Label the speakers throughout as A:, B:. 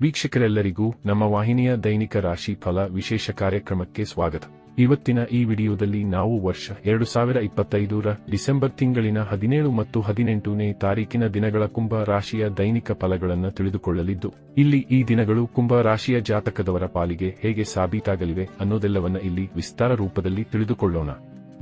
A: ವೀಕ್ಷಕರೆಲ್ಲರಿಗೂ ನಮ್ಮ ವಾಹಿನಿಯ ದೈನಿಕ ರಾಶಿ ಫಲ ವಿಶೇಷ ಕಾರ್ಯಕ್ರಮಕ್ಕೆ ಸ್ವಾಗತ. ಇವತ್ತಿನ ಈ ವಿಡಿಯೋದಲ್ಲಿ ನಾವು ವರ್ಷ ಎರಡು ಸಾವಿರ ಇಪ್ಪತ್ತೈದರ ಡಿಸೆಂಬರ್ ತಿಂಗಳಿನ ಹದಿನೇಳು ಮತ್ತು ಹದಿನೆಂಟನೇ ತಾರೀಕಿನ ದಿನಗಳ ಕುಂಭ ರಾಶಿಯ ದೈನಿಕ ಫಲಗಳನ್ನು ತಿಳಿದುಕೊಳ್ಳಲಿದ್ದು, ಇಲ್ಲಿ ಈ ದಿನಗಳು ಕುಂಭ ರಾಶಿಯ ಜಾತಕದವರ ಪಾಲಿಗೆ ಹೇಗೆ ಸಾಬೀತಾಗಲಿವೆ ಅನ್ನೋದೆಲ್ಲವನ್ನ ಇಲ್ಲಿ ವಿಸ್ತಾರ ರೂಪದಲ್ಲಿ ತಿಳಿದುಕೊಳ್ಳೋಣ.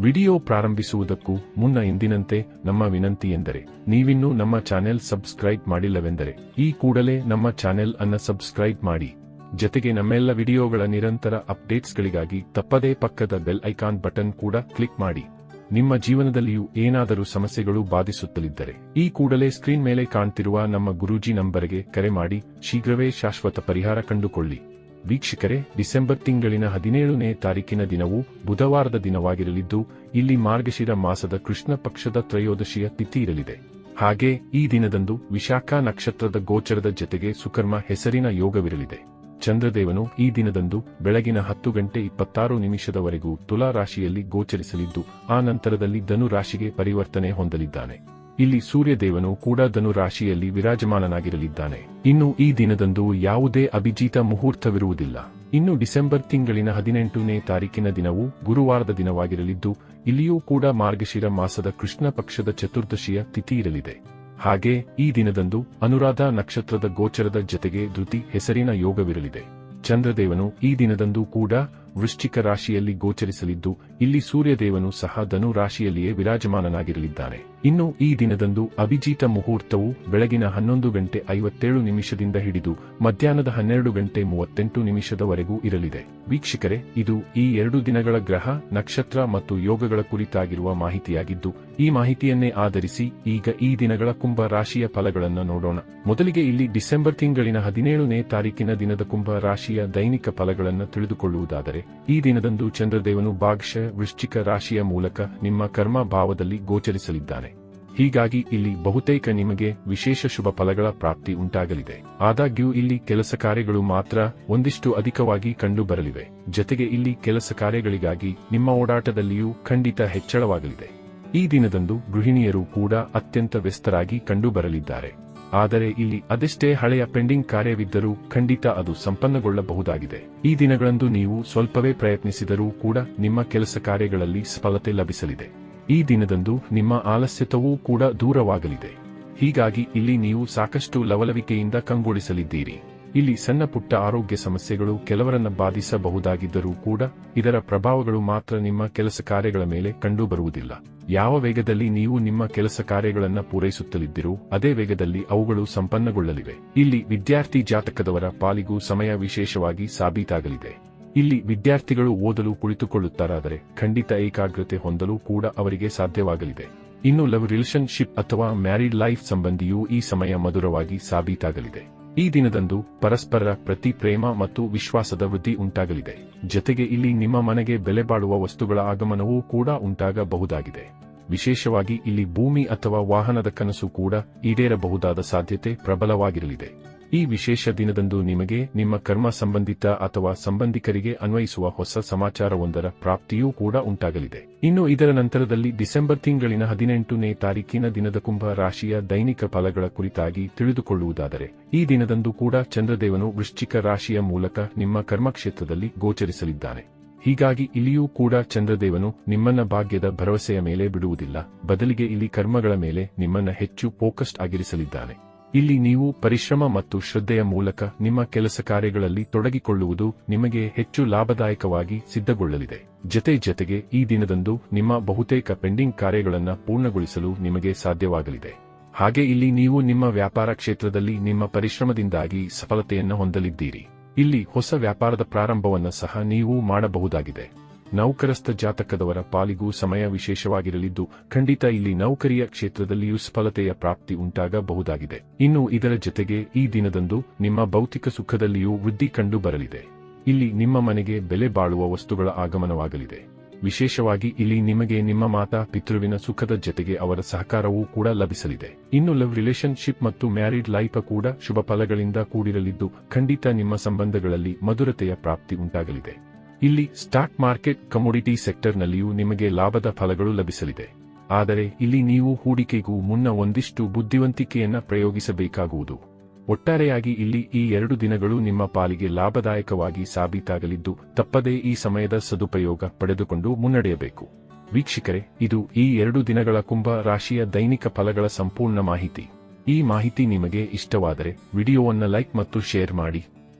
A: ವಿಡಿಯೋ ಪ್ರಾರಂಭಿಸುವುದಕ್ಕೂ ಮುನ್ನ ಎಂದಿನಂತೆ ನಮ್ಮ ವಿನಂತಿ ಎಂದರೆ, ನೀವಿನ್ನೂ ನಮ್ಮ ಚಾನೆಲ್ ಸಬ್ಸ್ಕ್ರೈಬ್ ಮಾಡಿಲ್ಲವೆಂದರೆ, ಈ ಕೂಡಲೇ ನಮ್ಮ ಚಾನೆಲ್ ಅನ್ನ ಸಬ್ಸ್ಕ್ರೈಬ್ ಮಾಡಿ. ಜತೆಗೆ ನಮ್ಮೆಲ್ಲ ವಿಡಿಯೋಗಳ ನಿರಂತರ ಅಪ್ಡೇಟ್ಸ್ಗಳಿಗಾಗಿ ತಪ್ಪದೇ ಪಕ್ಕದ ಬೆಲ್ ಐಕಾನ್ ಬಟನ್ ಕೂಡ ಕ್ಲಿಕ್ ಮಾಡಿ. ನಿಮ್ಮ ಜೀವನದಲ್ಲಿಯೂ ಏನಾದರೂ ಸಮಸ್ಯೆಗಳು ಬಾಧಿಸುತ್ತಲಿದ್ದರೆ, ಈ ಕೂಡಲೇ ಸ್ಕ್ರೀನ್ ಮೇಲೆ ಕಾಣ್ತಿರುವ ನಮ್ಮ ಗುರೂಜಿ ನಂಬರ್ಗೆ ಕರೆ ಮಾಡಿ, ಶೀಘ್ರವೇ ಶಾಶ್ವತ ಪರಿಹಾರ ಕಂಡುಕೊಳ್ಳಿ. ವೀಕ್ಷಕರೇ, ಡಿಸೆಂಬರ್ ತಿಂಗಳಿನ ಹದಿನೇಳನೇ ತಾರೀಕಿನ ದಿನವು ಬುಧವಾರದ ದಿನವಾಗಿರಲಿದ್ದು, ಇಲ್ಲಿ ಮಾರ್ಗಶಿರ ಮಾಸದ ಕೃಷ್ಣ ಪಕ್ಷದ ತ್ರಯೋದಶಿಯ ತಿಥಿ ಇರಲಿದೆ. ಹಾಗೆ ಈ ದಿನದಂದು ವಿಶಾಖ ನಕ್ಷತ್ರದ ಗೋಚರದ ಜತೆಗೆ ಸುಕರ್ಮ ಹೆಸರಿನ ಯೋಗವಿರಲಿದೆ. ಚಂದ್ರದೇವನು ಈ ದಿನದಂದು ಬೆಳಗಿನ ಹತ್ತು ಗಂಟೆ ಇಪ್ಪತ್ತಾರು ನಿಮಿಷದವರೆಗೂ ತುಲಾ ರಾಶಿಯಲ್ಲಿ ಗೋಚರಿಸಲಿದ್ದು, ಆ ನಂತರದಲ್ಲಿ ಧನು ರಾಶಿಗೆ ಪರಿವರ್ತನೆ ಹೊಂದಲಿದ್ದಾನೆ. ಇಲ್ಲಿ ಸೂರ್ಯದೇವನು ಕೂಡ ಧನು ರಾಶಿಯಲ್ಲಿ ವಿರಾಜಮಾನನಾಗಿರಲಿದ್ದಾನೆ. ಇನ್ನು ಈ ದಿನದಂದು ಯಾವುದೇ ಅಭಿಜಿತ ಮುಹೂರ್ತವಿರುವುದಿಲ್ಲ. ಇನ್ನು ಡಿಸೆಂಬರ್ ತಿಂಗಳಿನ ಹದಿನೆಂಟನೇ ತಾರೀಕಿನ ದಿನವು ಗುರುವಾರದ ದಿನವಾಗಿರಲಿದ್ದು, ಇಲ್ಲಿಯೂ ಕೂಡ ಮಾರ್ಗಶಿರ ಮಾಸದ ಕೃಷ್ಣ ಪಕ್ಷದ ಚತುರ್ದಶಿಯ ತಿಥಿ ಇರಲಿದೆ. ಹಾಗೆ ಈ ದಿನದಂದು ಅನುರಾಧ ನಕ್ಷತ್ರದ ಗೋಚರದ ಜತೆಗೆ ಧೃತಿ ಹೆಸರಿನ ಯೋಗವಿರಲಿದೆ. ಚಂದ್ರದೇವನು ಈ ದಿನದಂದು ಕೂಡ ವೃಶ್ಚಿಕ ರಾಶಿಯಲ್ಲಿ ಗೋಚರಿಸಲಿದ್ದು, ಇಲ್ಲಿ ಸೂರ್ಯದೇವನು ಸಹ ಧನು ರಾಶಿಯಲ್ಲಿಯೇ ವಿರಾಜಮಾನನಾಗಿರಲಿದ್ದಾನೆ. ಇನ್ನು ಈ ದಿನದಂದು ಅಭಿಜಿತ ಮುಹೂರ್ತವು ಬೆಳಗಿನ ಹನ್ನೊಂದು ಗಂಟೆ ಐವತ್ತೇಳು ನಿಮಿಷದಿಂದ ಹಿಡಿದು, ಮಧ್ಯಾಹ್ನದ ಹನ್ನೆರಡು ಗಂಟೆ ಮೂವತ್ತೆಂಟು ನಿಮಿಷದವರೆಗೂ ಇರಲಿದೆ. ವೀಕ್ಷಕರೇ, ಇದು ಈ ಎರಡು ದಿನಗಳ ಗ್ರಹ, ನಕ್ಷತ್ರ ಮತ್ತು ಯೋಗಗಳ ಕುರಿತಾಗಿರುವ ಮಾಹಿತಿಯಾಗಿದ್ದು, ಈ ಮಾಹಿತಿಯನ್ನೇ ಆಧರಿಸಿ ಈಗ ಈ ದಿನಗಳ ಕುಂಭ ರಾಶಿಯ ಫಲಗಳನ್ನು ನೋಡೋಣ. ಮೊದಲಿಗೆ ಇಲ್ಲಿ ಡಿಸೆಂಬರ್ ತಿಂಗಳಿನ ಹದಿನೇಳನೇ ತಾರೀಕಿನ ದಿನದ ಕುಂಭ ರಾಶಿಯ ದೈನಿಕ ಫಲಗಳನ್ನು ತಿಳಿದುಕೊಳ್ಳುವುದಾದರೆ ಈ ದಿನದಂದು ಚಂದ್ರದೇವನು ಭಾಗ್ಯ ವೃಶ್ಚಿಕ ರಾಶಿಯ ಮೂಲಕ ನಿಮ್ಮ ಕರ್ಮ ಭಾವದಲ್ಲಿ ಗೋಚರಿಸಲಿದ್ದಾನೆ. ಹೀಗಾಗಿ ಇಲ್ಲಿ ಬಹುತೇಕ ನಿಮಗೆ ವಿಶೇಷ ಶುಭ ಫಲಗಳ ಪ್ರಾಪ್ತಿ ಉಂಟಾಗಲಿದೆ. ಆದಾಗ್ಯೂ ಇಲ್ಲಿ ಕೆಲಸ ಕಾರ್ಯಗಳು ಮಾತ್ರ ಒಂದಿಷ್ಟು ಅಧಿಕವಾಗಿ ಕಂಡುಬರಲಿವೆ. ಜತೆಗೆ ಇಲ್ಲಿ ಕೆಲಸ ಕಾರ್ಯಗಳಿಗಾಗಿ ನಿಮ್ಮ ಓಡಾಟದಲ್ಲಿಯೂ ಖಂಡಿತ ಹೆಚ್ಚಳವಾಗಲಿದೆ. ಈ ದಿನದಂದು ಗೃಹಿಣಿಯರು ಕೂಡ ಅತ್ಯಂತ ವ್ಯಸ್ತರಾಗಿ ಕಂಡುಬರಲಿದ್ದಾರೆ. ಆದರೆ ಇಲ್ಲಿ ಅದೆಷ್ಟೇ ಹಳೆಯ ಪೆಂಡಿಂಗ್ ಕಾರ್ಯವಿದ್ದರೂ ಖಂಡಿತ ಅದು ಸಂಪನ್ನಗೊಳ್ಳಬಹುದಾಗಿದೆ. ಈ ದಿನಗಳಂದು ನೀವು ಸ್ವಲ್ಪವೇ ಪ್ರಯತ್ನಿಸಿದರೂ ಕೂಡ ನಿಮ್ಮ ಕೆಲಸ ಕಾರ್ಯಗಳಲ್ಲಿ ಸಫಲತೆ ಲಭಿಸಲಿದೆ. ಈ ದಿನದಂದು ನಿಮ್ಮ ಆಲಸ್ಯತವೂ ಕೂಡ ದೂರವಾಗಲಿದೆ. ಹೀಗಾಗಿ ಇಲ್ಲಿ ನೀವು ಸಾಕಷ್ಟು ಲವಲವಿಕೆಯಿಂದ ಕಂಗೊಳಿಸಲಿದ್ದೀರಿ. ಇಲ್ಲಿ ಸಣ್ಣ ಪುಟ್ಟ ಆರೋಗ್ಯ ಸಮಸ್ಯೆಗಳು ಕೆಲವರನ್ನ ಬಾಧಿಸಬಹುದಾಗಿದ್ದರೂ ಕೂಡ ಇದರ ಪ್ರಭಾವಗಳು ಮಾತ್ರ ನಿಮ್ಮ ಕೆಲಸ ಕಾರ್ಯಗಳ ಮೇಲೆ ಕಂಡುಬರುವುದಿಲ್ಲ. ಯಾವ ವೇಗದಲ್ಲಿ ನೀವು ನಿಮ್ಮ ಕೆಲಸ ಕಾರ್ಯಗಳನ್ನು ಪೂರೈಸುತ್ತಲಿದ್ದಿರೋ, ಅದೇ ವೇಗದಲ್ಲಿ ಅವುಗಳು ಸಂಪನ್ನಗೊಳ್ಳಲಿವೆ. ಇಲ್ಲಿ ವಿದ್ಯಾರ್ಥಿ ಜಾತಕದವರ ಪಾಲಿಗೂ ಸಮಯ ವಿಶೇಷವಾಗಿ ಸಾಬೀತಾಗಲಿದೆ. ಇಲ್ಲಿ ವಿದ್ಯಾರ್ಥಿಗಳು ಓದಲು ಕುಳಿತುಕೊಳ್ಳುತ್ತಾರಾದರೆ ಖಂಡಿತ ಏಕಾಗ್ರತೆ ಹೊಂದಲು ಕೂಡ ಅವರಿಗೆ ಸಾಧ್ಯವಾಗಲಿದೆ. ಇನ್ನು ಲವ್ ರಿಲೇಷನ್ಶಿಪ್ ಅಥವಾ ಮ್ಯಾರಿಡ್ ಲೈಫ್ ಸಂಬಂಧಿಯೂ ಈ ಸಮಯ ಮಧುರವಾಗಿ ಸಾಬೀತಾಗಲಿದೆ. ಈ ದಿನದಂದು ಪರಸ್ಪರ ಪ್ರತಿ ಪ್ರೇಮ ಮತ್ತು ವಿಶ್ವಾಸದ ವೃದ್ಧಿ ಉಂಟಾಗಲಿದೆ. ಜತೆಗೆ ಇಲ್ಲಿ ನಿಮ್ಮ ಮನೆಗೆ ಬೆಲೆ ಬಾಳುವ ವಸ್ತುಗಳ ಆಗಮನವೂ ಕೂಡ ಉಂಟಾಗಬಹುದಾಗಿದೆ. ವಿಶೇಷವಾಗಿ ಇಲ್ಲಿ ಭೂಮಿ ಅಥವಾ ವಾಹನದ ಕನಸು ಕೂಡ ಈಡೇರಬಹುದಾದ ಸಾಧ್ಯತೆ ಪ್ರಬಲವಾಗಿರಲಿದೆ. ಈ ವಿಶೇಷ ದಿನದಂದು ನಿಮಗೆ ನಿಮ್ಮ ಕರ್ಮ ಸಂಬಂಧಿತ ಅಥವಾ ಸಂಬಂಧಿಕರಿಗೆ ಅನ್ವಯಿಸುವ ಹೊಸ ಸಮಾಚಾರವೊಂದರ ಪ್ರಾಪ್ತಿಯೂ ಕೂಡ ಉಂಟಾಗಲಿದೆ. ಇನ್ನು ಇದರ ನಂತರದಲ್ಲಿ ಡಿಸೆಂಬರ್ ತಿಂಗಳಿನ ಹದಿನೆಂಟನೇ ತಾರೀಕಿನ ದಿನದ ಕುಂಭ ರಾಶಿಯ ದೈನಿಕ ಫಲಗಳ ಕುರಿತಾಗಿ ತಿಳಿದುಕೊಳ್ಳುವುದಾದರೆ, ಈ ದಿನದಂದು ಕೂಡ ಚಂದ್ರದೇವನು ವೃಶ್ಚಿಕ ರಾಶಿಯ ಮೂಲಕ ನಿಮ್ಮ ಕರ್ಮಕ್ಷೇತ್ರದಲ್ಲಿ ಗೋಚರಿಸಲಿದ್ದಾನೆ. ಹೀಗಾಗಿ ಇಲ್ಲಿಯೂ ಕೂಡ ಚಂದ್ರದೇವನು ನಿಮ್ಮನ್ನ ಭಾಗ್ಯದ ಭರವಸೆಯ ಮೇಲೆ ಬಿಡುವುದಿಲ್ಲ. ಬದಲಿಗೆ ಇಲ್ಲಿ ಕರ್ಮಗಳ ಮೇಲೆ ನಿಮ್ಮನ್ನ ಹೆಚ್ಚು ಫೋಕಸ್ಡ್ ಆಗಿರಿಸಲಿದ್ದಾನೆ. ಇಲ್ಲಿ ನೀವು ಪರಿಶ್ರಮ ಮತ್ತು ಶ್ರದ್ಧೆಯ ಮೂಲಕ ನಿಮ್ಮ ಕೆಲಸ ಕಾರ್ಯಗಳಲ್ಲಿ ತೊಡಗಿಕೊಳ್ಳುವುದು ನಿಮಗೆ ಹೆಚ್ಚು ಲಾಭದಾಯಕವಾಗಿ ಸಿದ್ಧಗೊಳ್ಳಲಿದೆ. ಜತೆ ಜತೆಗೆ ಈ ದಿನದಂದು ನಿಮ್ಮ ಬಹುತೇಕ ಪೆಂಡಿಂಗ್ ಕಾರ್ಯಗಳನ್ನು ಪೂರ್ಣಗೊಳಿಸಲು ನಿಮಗೆ ಸಾಧ್ಯವಾಗಲಿದೆ. ಹಾಗೆ ಇಲ್ಲಿ ನೀವು ನಿಮ್ಮ ವ್ಯಾಪಾರ ಕ್ಷೇತ್ರದಲ್ಲಿ ನಿಮ್ಮ ಪರಿಶ್ರಮದಿಂದಾಗಿ ಸಫಲತೆಯನ್ನು ಹೊಂದಲಿದ್ದೀರಿ. ಇಲ್ಲಿ ಹೊಸ ವ್ಯಾಪಾರದ ಪ್ರಾರಂಭವನ್ನು ಸಹ ನೀವು ಮಾಡಬಹುದಾಗಿದೆ. ನೌಕರಸ್ಥ ಜಾತಕದವರ ಪಾಲಿಗೂ ಸಮಯ ವಿಶೇಷವಾಗಿರಲಿದ್ದು, ಖಂಡಿತ ಇಲ್ಲಿ ನೌಕರಿಯ ಕ್ಷೇತ್ರದಲ್ಲಿಯೂ ಸಫಲತೆಯ ಪ್ರಾಪ್ತಿ ಉಂಟಾಗಬಹುದಾಗಿದೆ. ಇನ್ನು ಇದರ ಜತೆಗೆ ಈ ದಿನದಂದು ನಿಮ್ಮ ಭೌತಿಕ ಸುಖದಲ್ಲಿಯೂ ವೃದ್ಧಿ ಕಂಡು ಬರಲಿದೆ ಇಲ್ಲಿ ನಿಮ್ಮ ಮನೆಗೆ ಬೆಲೆ ಬಾಳುವ ವಸ್ತುಗಳ ಆಗಮನವಾಗಲಿದೆ. ವಿಶೇಷವಾಗಿ ಇಲ್ಲಿ ನಿಮಗೆ ನಿಮ್ಮ ಮಾತಾ ಪಿತೃವಿನ ಸುಖದ ಜತೆಗೆ ಅವರ ಸಹಕಾರವೂ ಕೂಡ ಲಭಿಸಲಿದೆ. ಇನ್ನು ಲವ್ ರಿಲೇಷನ್ಶಿಪ್ ಮತ್ತು ಮ್ಯಾರಿಡ್ ಲೈಫ್ ಕೂಡ ಶುಭ ಫಲಗಳಿಂದ ಕೂಡಿರಲಿದ್ದು, ಖಂಡಿತ ನಿಮ್ಮ ಸಂಬಂಧಗಳಲ್ಲಿ ಮಧುರತೆಯ ಪ್ರಾಪ್ತಿ ಉಂಟಾಗಲಿದೆ. ಇಲ್ಲಿ ಸ್ಟಾಕ್ ಮಾರ್ಕೆಟ್ ಕಮೋಡಿಟಿ ಸೆಕ್ಟರ್ನಲ್ಲಿಯೂ ನಿಮಗೆ ಲಾಭದ ಫಲಗಳು ಲಭಿಸಲಿದೆ. ಆದರೆ ಇಲ್ಲಿ ನೀವು ಹೂಡಿಕೆಗೂ ಮುನ್ನ ಒಂದಿಷ್ಟು ಬುದ್ಧಿವಂತಿಕೆಯನ್ನ ಪ್ರಯೋಗಿಸಬೇಕಾಗುವುದು. ಒಟ್ಟಾರೆಯಾಗಿ ಇಲ್ಲಿ ಈ ಎರಡು ದಿನಗಳು ನಿಮ್ಮ ಪಾಲಿಗೆ ಲಾಭದಾಯಕವಾಗಿ ಸಾಬೀತಾಗಲಿದ್ದು ತಪ್ಪದೇ ಈ ಸಮಯದ ಸದುಪಯೋಗ ಪಡೆದುಕೊಂಡು ಮುನ್ನಡೆಯಬೇಕು. ವೀಕ್ಷಕರೇ, ಇದು ಈ ಎರಡು ದಿನಗಳ ಕುಂಭ ರಾಶಿಯ ದೈನಿಕ ಫಲಗಳ ಸಂಪೂರ್ಣ ಮಾಹಿತಿ. ಈ ಮಾಹಿತಿ ನಿಮಗೆ ಇಷ್ಟವಾದರೆ ವಿಡಿಯೋವನ್ನು ಲೈಕ್ ಮತ್ತು ಶೇರ್ ಮಾಡಿ.